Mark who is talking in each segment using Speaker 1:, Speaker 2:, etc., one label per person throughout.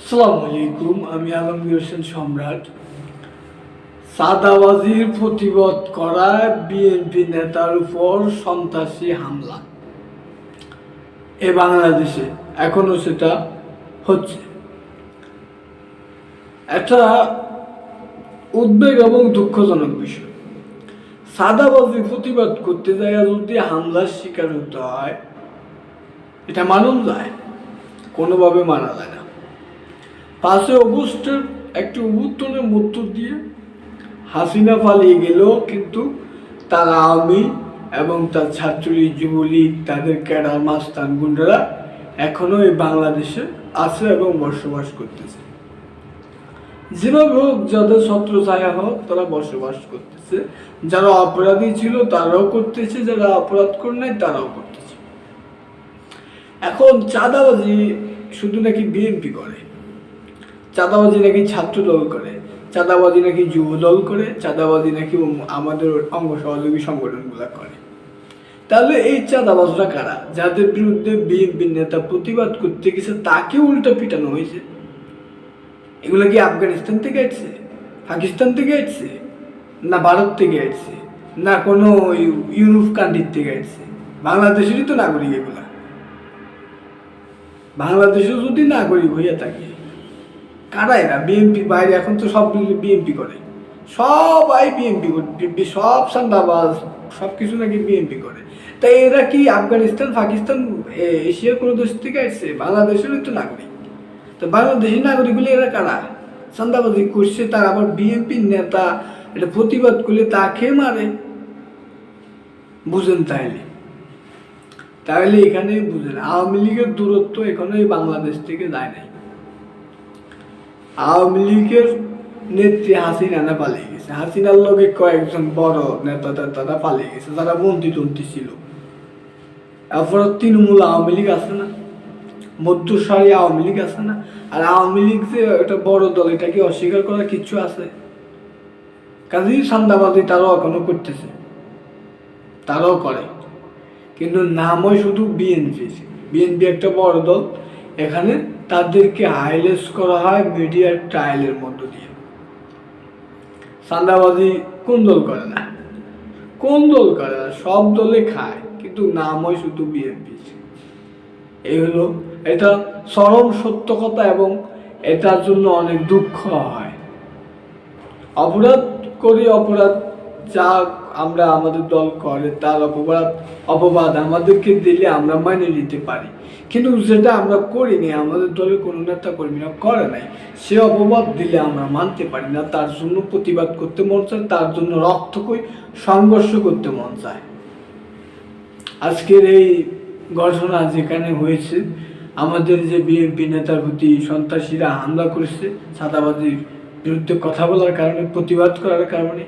Speaker 1: আসসালামু আলাইকুম, আমি আলমগীর হোসেন সম্রাট। সাদাবাজির প্রতিবাদ করায় বিএনপি নেতার উপর সন্ত্রাসী হামলা। এ বাংলাদেশে এখনও সেটা হচ্ছে। একটা উদ্বেগ এবং দুঃখজনক বিষয়। সাদাবাজি প্রতিবাদ করতে যায় যদি হামলার শিকার হতে হয়, এটা মানুষ যায়, কোনোভাবে মানা যায় না। পাঁচই অগস্টের একটি অভ্যুত্থানের মধ্য দিয়ে হাসিনা পালিয়ে গেল, কিন্তু তার আওয়ামী এবং তার ছাত্রলীগ যুবলীগ, তাদের ক্যাডার, মাস্তান গুন্ডারা এখনও এই বাংলাদেশে আছে এবং বসবাস করতেছে। যেভাবে হোক, যাদের ছত্র ছায়া হোক, তারা বসবাস করতেছে। যারা অপরাধী ছিল, তারাও করতেছে। যারা অপরাধ করে নাই, তারাও করতেছে। এখন চাঁদাবাজি শুধু নাকি বিএনপি করে? চাঁদাবাজি নাকি ছাত্র দল করে, চাঁদাবাজি নাকি যুব দল করে, চাঁদাবাজি নাকি আমাদের অঙ্গ সহযোগী সংগঠনগুলো করে। তাহলে এই চাঁদাবাজরা কারা? যাদের বিরুদ্ধে বিএনপি নেতা প্রতিবাদ করতে গেছে, তাকে উল্টা পিটানো হয়েছে। এগুলো কি আফগানিস্তান থেকে আসছে পাকিস্তান থেকে আসছে না ভারত থেকে আসছে না কোনো ইউ- ইউরোপ কান্ট্রির থেকে আসছে বাংলাদেশেরই তো নাগরিক এগুলা। বাংলাদেশও যদি নাগরিক হইয়া থাকে কারা এরা বিএনপি বাইরে এখন তো সব বিএনপি করে। সবাই বিএনপি করে সব সান্দাবাজ, সব কিছু নাকি বিএনপি করে। তাই এরা কি আফগানিস্তান, পাকিস্তান এশিয়ার কোনো দেশ থেকে আসছে বাংলাদেশেরই তো নাগরিক। তো বাংলাদেশের নাগরিকগুলি এরা কারা? চান্দাবাজি করছে, তার আবার বিএনপির নেতা এটা প্রতিবাদ করলে তাকে মারে। বুঝেন তাইলে? তাহলে এখানে বুঝেন, আওয়ামী লীগের দূরত্ব এখনও বাংলাদেশ থেকে যায় নাই। আওয়ামী লীগের নেত্রী হাসিনা না পালিয়ে গেছে। হাসিনার লগে কয়েকজন বড় নেতা তারা পালিয়ে গেছে তারা মন্ত্রী তন্ত্রী ছিল। এরপর তৃণমূল আওয়ামী লীগ আছে না, মধ্যসারি আওয়ামী লীগ আছে না। আর আওয়ামী লীগ যে একটা বড় দল এটা কি অস্বীকার করার কিছু আছে। কাজেই সান্দাবাদী তারাও এখনও করতেছে, তারাও করে। কিন্তু নামই শুধু বিএনপি বিএনপি একটা বড় দল, এখানে তাদেরকে হাইলাইট করা হয় মিডিয়ার ট্রায়ালের মধ্য দিয়ে। সান্দাবাজি কোন দল করে না? কোন দল করে না? সব দলে খায়, কিন্তু নাম হয় শুধু বিএনপি এই হলো, এটা চরম সত্য কথা এবং এটার জন্য অনেক দুঃখ হয়। অপরাধ করি অপরাধ, যা আমরা আমাদের দল করে, তার অপবাদ অপবাদ আমাদেরকে দিলে আমরা মানে নিতে পারি। কিন্তু যেটা আমরা করিনি, আমাদের দলের কোনো নেতা কর্মীরা করে নাই। সে অপবাদ দিলে আমরা মানতে পারি না, তার জন্য প্রতিবাদ করতে মন চায়, তার জন্য রক্তকই সংঘর্ষ করতে মন চায়। আজকের এই ঘটনা যেখানে হয়েছে, আমাদের যে বিএনপি নেতার প্রতি সন্ত্রাসীরা হামলা করেছে, সাদাবাজির বিরুদ্ধে কথা বলার কারণে, প্রতিবাদ করার কারণে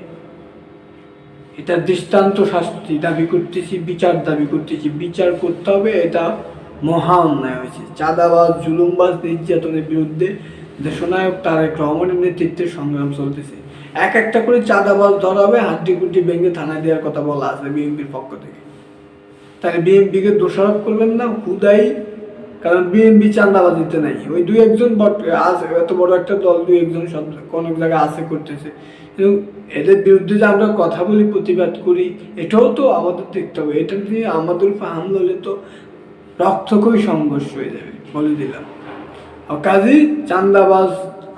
Speaker 1: এটা দৃষ্টান্ত শাস্তি দাবি করতেছি, বিচার দাবি করতেছি। বিচার করতে হবে, এটা মহা অন্যায় হয়েছে। চাঁদাবাজ, জুলুমবাজ, নির্যাতনের বিরুদ্ধে দেশনায়ক তারেক রহমানের নেতৃত্বে সংগ্রাম চলতেছে। এক একটা করে চাঁদাবাজ ধরা হবে হাড্ডি গুড্ডি ভেঙে থানায় দেওয়ার কথা বলা আছে বিএনপির পক্ষ থেকে। তাহলে বিএনপিকে দোষারোপ করবেন না হুদাই কারণ বিএনপি চান্দাবাজিতে নাই। ওই দুই একজন আছে, এত বড় একটা দল, দুই একজন সব কোন জায়গায় আছে, করতেছে। কিন্তু এদের বিরুদ্ধে যে আমরা কথা বলি, প্রতিবাদ করি, এটাও তো আমাদের দেখতে হবে। এটা নিয়ে আমাদের উপর হামলা হলে তো রক্তকই সংঘর্ষ হয়ে যাবে, বলে দিলাম। কাজী চান্দাবাজ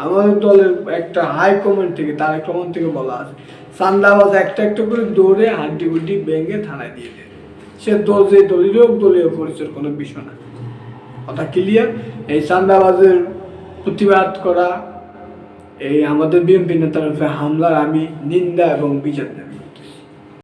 Speaker 1: আমাদের দলের একটা হাই কমান্ড থেকে তার একটা রহমান থেকে বলা আছে চান্দাবাজ একটা একটা করে দৌড়ে হাড্ডি গুড্ডি ভেঙে থানায় দিয়ে দেয়। সে দল যে দলীয় দলীয় পরিচয়ের কোনো বিষয় না। কথা ক্লিয়ার এই চান্দাবাজের প্রতিবাদ করা, এই আমাদের বিএনপি নেতার হামলার আমি নিন্দা এবং বিচার দেব।